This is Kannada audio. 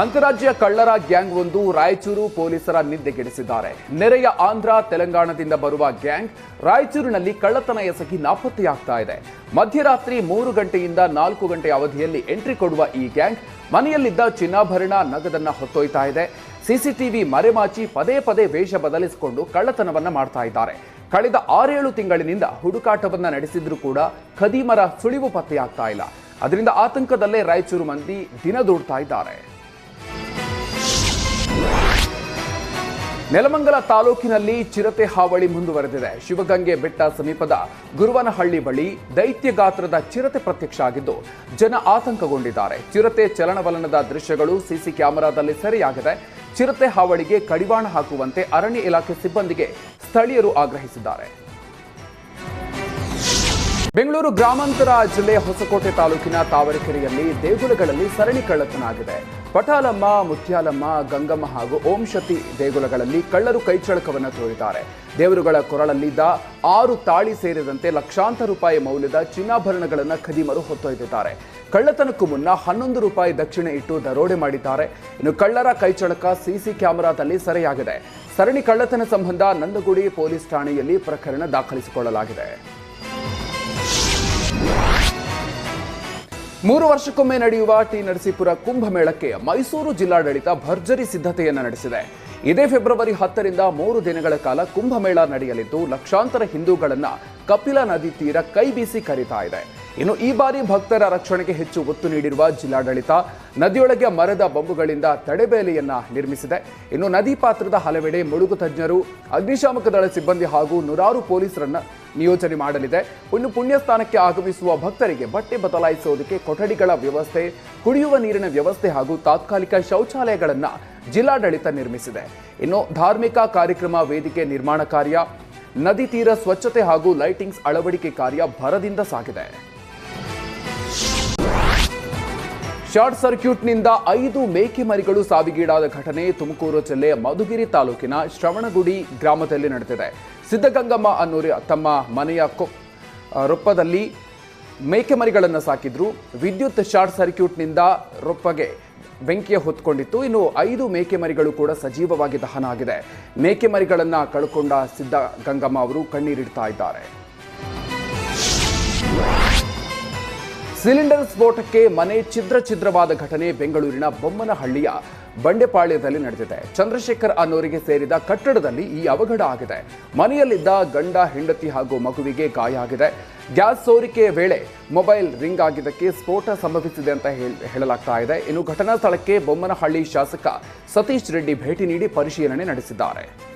ಅಂತಾರಾಜ್ಯ ಕಳ್ಳರ ಗ್ಯಾಂಗ್ ಒಂದು ರಾಯಚೂರು ಪೊಲೀಸರ ನಿದ್ದೆಗೆಡಿಸಿದ್ದಾರೆ ನೆರೆಯ ಆಂಧ್ರ, ತೆಲಂಗಾಣದಿಂದ ಬರುವ ಗ್ಯಾಂಗ್ ರಾಯಚೂರಿನಲ್ಲಿ ಕಳ್ಳತನ ಎಸಗಿ ನಾಪತ್ತೆಯಾಗ್ತಾ ಇದೆ. ಮಧ್ಯರಾತ್ರಿ ಮೂರು ಗಂಟೆಯಿಂದ ನಾಲ್ಕು ಗಂಟೆ ಅವಧಿಯಲ್ಲಿ ಎಂಟ್ರಿ ಕೊಡುವ ಈ ಗ್ಯಾಂಗ್ ಮನೆಯಲ್ಲಿದ್ದ ಚಿನ್ನಾಭರಣ ನಗದನ್ನ ಹೊತ್ತೊಯ್ತಾ ಇದೆ. ಸಿಸಿಟಿವಿ ಮರೆಮಾಚಿ ಪದೇ ಪದೇ ವೇಷ ಬದಲಿಸಿಕೊಂಡು ಕಳ್ಳತನವನ್ನ ಮಾಡ್ತಾ ಇದ್ದಾರೆ. ಕಳೆದ ಆರೇಳು ತಿಂಗಳಿನಿಂದ ಹುಡುಕಾಟವನ್ನ ನಡೆಸಿದ್ರೂ ಕೂಡ ಖದೀಮರ ಸುಳಿವು ಪತ್ತೆಯಾಗ್ತಾ ಇಲ್ಲ. ಅದರಿಂದ ಆತಂಕದಲ್ಲೇ ರಾಯಚೂರು ಮಂದಿ ದಿನ ದೂಡ್ತಾ ಇದ್ದಾರೆ. ನೆಲಮಂಗಲ ತಾಲೂಕಿನಲ್ಲಿ ಚಿರತೆ ಹಾವಳಿ ಮುಂದುವರೆದಿದೆ. ಶಿವಗಂಗೆ ಬೆಟ್ಟ ಸಮೀಪದ ಗುರುವನಹಳ್ಳಿ ಬಳಿ ದೈತ್ಯ ಗಾತ್ರದ ಚಿರತೆ ಪ್ರತ್ಯಕ್ಷ ಆಗಿದ್ದು, ಜನ ಆತಂಕಗೊಂಡಿದ್ದಾರೆ. ಚಿರತೆ ಚಲನವಲನದ ದೃಶ್ಯಗಳು ಸಿಸಿ ಕ್ಯಾಮೆರಾದಲ್ಲಿ ಸೆರೆಯಾಗಿದೆ. ಚಿರತೆ ಹಾವಳಿಗೆ ಕಡಿವಾಣ ಹಾಕುವಂತೆ ಅರಣ್ಯ ಇಲಾಖೆ ಸಿಬ್ಬಂದಿಗೆ ಸ್ಥಳೀಯರು ಆಗ್ರಹಿಸಿದ್ದಾರೆ. ಬೆಂಗಳೂರು ಗ್ರಾಮಾಂತರ ಜಿಲ್ಲೆ ಹೊಸಕೋಟೆ ತಾಲೂಕಿನ ತಾವರೆಕೆರೆಯಲ್ಲಿ ದೇಗುಲಗಳಲ್ಲಿ ಸರಣಿ ಕಳ್ಳತನ ಆಗಿದೆ ಪಟಾಲಮ್ಮ, ಮುತ್ಯಾಲಮ್ಮ, ಗಂಗಮ್ಮ ಹಾಗೂ ಓಂ ಶತಿ ದೇಗುಲಗಳಲ್ಲಿ ಕಳ್ಳರು ಕೈಚಳಕವನ್ನು ತೋರಿದ್ದಾರೆ. ದೇವರುಗಳ ಕೊರಳಲ್ಲಿದ್ದ ಆರು ತಾಳಿ ಸೇರಿದಂತೆ ಲಕ್ಷಾಂತರ ರೂಪಾಯಿ ಮೌಲ್ಯದ ಚಿನ್ನಾಭರಣಗಳನ್ನು ಖದೀಮರು ಹೊತ್ತೊಯ್ದಿದ್ದಾರೆ. ಕಳ್ಳತನಕ್ಕೂ ಮುನ್ನ ಹನ್ನೊಂದು ರೂಪಾಯಿ ದಕ್ಷಿಣ ಇಟ್ಟು ದರೋಡೆ ಮಾಡಿದ್ದಾರೆ. ಇನ್ನು ಕಳ್ಳರ ಕೈಚಳಕ ಸಿಸಿ ಕ್ಯಾಮೆರಾದಲ್ಲಿ ಸೆರೆಯಾಗಿದೆ. ಸರಣಿ ಕಳ್ಳತನ ಸಂಬಂಧ ನಂದಗುಡಿ ಪೊಲೀಸ್ ಠಾಣೆಯಲ್ಲಿ ಪ್ರಕರಣ ದಾಖಲಿಸಿಕೊಳ್ಳಲಾಗಿದೆ. ಮೂರು ವರ್ಷಕ್ಕೊಮ್ಮೆ ನಡೆಯುವ ಟಿ ನರಸೀಪುರ ಕುಂಭಮೇಳಕ್ಕೆ ಮೈಸೂರು ಜಿಲ್ಲಾಡಳಿತ ಭರ್ಜರಿ ಸಿದ್ಧತೆಯನ್ನು ನಡೆಸಿದೆ. ಇದೇ ಫೆಬ್ರವರಿ ಹತ್ತರಿಂದ ಮೂರು ದಿನಗಳ ಕಾಲ ಕುಂಭಮೇಳ ನಡೆಯಲಿದ್ದು, ಲಕ್ಷಾಂತರ ಹಿಂದೂಗಳನ್ನು ಕಪಿಲಾ ನದಿ ತೀರ ಕೈ ಬೀಸಿ ಕರೀತಾ ಇದೆ. ಇನ್ನು ಈ ಬಾರಿ ಭಕ್ತರ ರಕ್ಷಣೆಗೆ ಹೆಚ್ಚು ಒತ್ತು ನೀಡಿರುವ ಜಿಲ್ಲಾಡಳಿತ ನದಿಯೊಳಗೆ ಮರದ ಬೊಂಬುಗಳಿಂದ ತಡೆಬೇಲಿಯನ್ನ ನಿರ್ಮಿಸಿದೆ. ಇನ್ನು ನದಿ ಪಾತ್ರದ ಹಲವೆಡೆ ಮುಳುಗು ತಜ್ಞರು, ಅಗ್ನಿಶಾಮಕ ದಳ ಸಿಬ್ಬಂದಿ ಹಾಗೂ ನೂರಾರು ಪೊಲೀಸರನ್ನ ನಿಯೋಜನೆ ಮಾಡಲಿದೆ. ಇನ್ನು ಪುಣ್ಯಸ್ಥಾನಕ್ಕೆ ಆಗಮಿಸುವ ಭಕ್ತರಿಗೆ ಬಟ್ಟೆ ಬದಲಾಯಿಸುವುದಕ್ಕೆ ಕೊಠಡಿಗಳ ವ್ಯವಸ್ಥೆ, ಕುಡಿಯುವ ನೀರಿನ ವ್ಯವಸ್ಥೆ ಹಾಗೂ ತಾತ್ಕಾಲಿಕ ಶೌಚಾಲಯಗಳನ್ನು ಜಿಲ್ಲಾಡಳಿತ ನಿರ್ಮಿಸಿದೆ. ಇನ್ನು ಧಾರ್ಮಿಕ ಕಾರ್ಯಕ್ರಮ ವೇದಿಕೆ ನಿರ್ಮಾಣ ಕಾರ್ಯ, ನದಿ ತೀರ ಸ್ವಚ್ಛತೆ ಹಾಗೂ ಲೈಟಿಂಗ್ಸ್ ಅಳವಡಿಕೆ ಕಾರ್ಯ ಭರದಿಂದ ಸಾಗಿದೆ. ಶಾರ್ಟ್ ಸರ್ಕ್ಯೂಟ್ನಿಂದ ಐದು ಮೇಕೆ ಮರಿಗಳು ಸಾವಿಗೀಡಾದ ಘಟನೆ ತುಮಕೂರು ಜಿಲ್ಲೆಯ ಮಧುಗಿರಿ ತಾಲೂಕಿನ ಶ್ರವಣಗುಡಿ ಗ್ರಾಮದಲ್ಲಿ ನಡೆದಿದೆ. ಸಿದ್ಧಗಂಗಮ್ಮ ಅನ್ನೋರು ತಮ್ಮ ಮನೆಯ ರೊಪ್ಪದಲ್ಲಿ ಮೇಕೆ ಮರಿಗಳನ್ನು ಸಾಕಿದ್ರು. ವಿದ್ಯುತ್ ಶಾರ್ಟ್ ಸರ್ಕ್ಯೂಟ್ನಿಂದ ರೊಪ್ಪಗೆ ಬೆಂಕಿಯ ಹೊತ್ಕೊಂಡಿತ್ತು. ಇನ್ನು ಐದು ಮೇಕೆ ಮರಿಗಳು ಕೂಡ ಸಜೀವವಾಗಿ ದಹನ ಆಗಿದೆ. ಮೇಕೆ ಮರಿಗಳನ್ನು ಕಳ್ಕೊಂಡ ಸಿದ್ಧ ಗಂಗಮ್ಮ ಅವರು ಕಣ್ಣೀರಿಡ್ತಾ ಇದ್ದಾರೆ. ಸಿಲಿಂಡರ್ ಸ್ಫೋಟಕ್ಕೆ ಮನೆ ಛಿದ್ರ ಛಿದ್ರವಾದ ಘಟನೆ ಬೆಂಗಳೂರಿನ ಬೊಮ್ಮನಹಳ್ಳಿಯ ಬಂಡೆಪಾಳ್ಯದಲ್ಲಿ ನಡೆದಿದೆ. ಚಂದ್ರಶೇಖರ್ ಅನ್ನೋರಿಗೆ ಸೇರಿದ ಕಟ್ಟಡದಲ್ಲಿ ಈ ಅವಘಡ ಆಗಿದೆ. ಮನೆಯಲ್ಲಿದ್ದ ಗಂಡ, ಹೆಂಡತಿ ಹಾಗೂ ಮಗುವಿಗೆ ಗಾಯ ಆಗಿದೆ. ಗ್ಯಾಸ್ ಸೋರಿಕೆಯ ವೇಳೆ ಮೊಬೈಲ್ ರಿಂಗ್ ಆಗಿದ್ದಕ್ಕೆ ಸ್ಫೋಟ ಸಂಭವಿಸಿದೆ ಅಂತ ಹೇಳ್- ಹೇಳಲಾಗ್ತಾ ಇದೆ. ಇನ್ನು ಘಟನಾ ಸ್ಥಳಕ್ಕೆ ಬೊಮ್ಮನಹಳ್ಳಿ ಶಾಸಕ ಸತೀಶ್ ರೆಡ್ಡಿ ಭೇಟಿ ನೀಡಿ ಪರಿಶೀಲನೆ ನಡೆಸಿದ್ದಾರೆ.